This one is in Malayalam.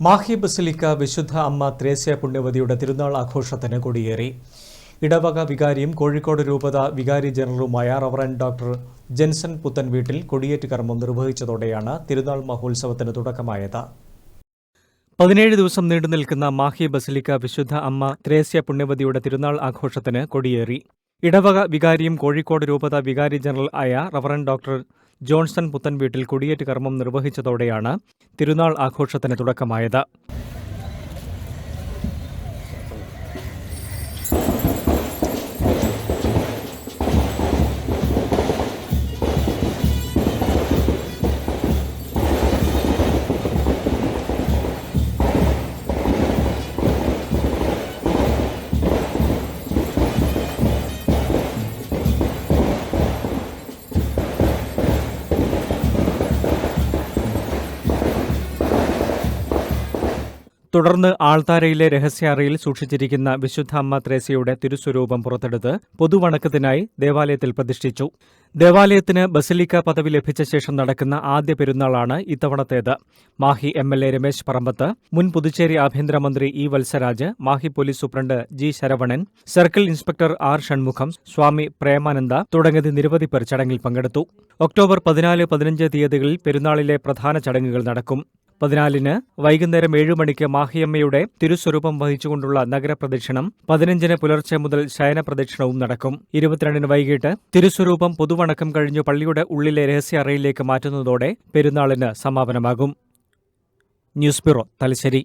മാഹി ബസിലിക്ക വിശുദ്ധ അമ്മ ത്രേസ്യ പുണ്യവതിയുടെ തിരുനാൾ ആഘോഷത്തിന് കൊടിയേറി. ഇടവക വികാരിയും കോഴിക്കോട് രൂപത വികാരി ജനറലുമായ റവറൻ ഡോക്ടർ ജെൻസൺ പുത്തൻ വീട്ടിൽ കൊടിയേറ്റ് കർമ്മം നിർവഹിച്ചതോടെയാണ് തിരുനാൾ മഹോത്സവത്തിന് തുടക്കമായത്. പതിനേഴ് ദിവസം നീണ്ടു നിൽക്കുന്ന മാഹി ബസിലിക്ക വിശുദ്ധ അമ്മ ത്രേസ്യ പുണ്യവതിയുടെ തിരുനാൾ ആഘോഷത്തിന് കൊടിയേറി. ഇടവക വികാരിയും കോഴിക്കോട് രൂപത വികാരി ജനറൽ ആയ റവറൻ ഡോക്ടർ ജോൺസൺ പുത്തൻവീട്ടിൽ കൊടിയേറ്റ് കർമ്മം നിർവഹിച്ചതോടെയാണ് തിരുനാൾ ആഘോഷത്തിന് തുടക്കമായത്. തുടർന്ന് ആൾത്താരയിലെ രഹസ്യാറയിൽ സൂക്ഷിച്ചിരിക്കുന്ന വിശുദ്ധ അമ്മ ത്രേസ്യയുടെ തിരുസ്വരൂപം പുറത്തെടുത്ത് പൊതുവണക്കത്തിനായി ദേവാലയത്തിൽ പ്രതിഷ്ഠിച്ചു. ദേവാലയത്തിന് ബസലിക്ക പദവി ലഭിച്ച ശേഷം നടക്കുന്ന ആദ്യ പെരുന്നാളാണ് ഇത്തവണത്തേത്. Mahe M L A Ramesh Parambath മുൻ പുതുച്ചേരി ആഭ്യന്തരമന്ത്രി E Valsaraj Mahe police superintendent G Saravanan circle inspector R Shanmugham Swami Premananda തുടങ്ങിയ നിരവധി പേർ ചടങ്ങിൽ പങ്കെടുത്തു. ഒക്ടോബർ പതിനാല് പതിനഞ്ച് തീയതികളിൽ പെരുന്നാളിലെ പ്രധാന ചടങ്ങുകൾ നടക്കും. പതിനാലിന് വൈകുന്നേരം ഏഴു മണിക്ക് മാഹിയമ്മയുടെ തിരുസ്വരൂപം വഹിച്ചുകൊണ്ടുള്ള നഗരപ്രദക്ഷിണം പതിനഞ്ചിന് പുലർച്ചെ മുതൽ ശയന പ്രദക്ഷിണവും നടക്കും. ഇരുപത്തിരണ്ടിന് വൈകിട്ട് തിരുസ്വരൂപം പൊതുവണക്കം കഴിഞ്ഞു പള്ളിയുടെ ഉള്ളിലെ രഹസ്യ അറയിലേക്ക് മാറ്റുന്നതോടെ പെരുന്നാളിന് സമാപനമാകും. News bureau Thalassery.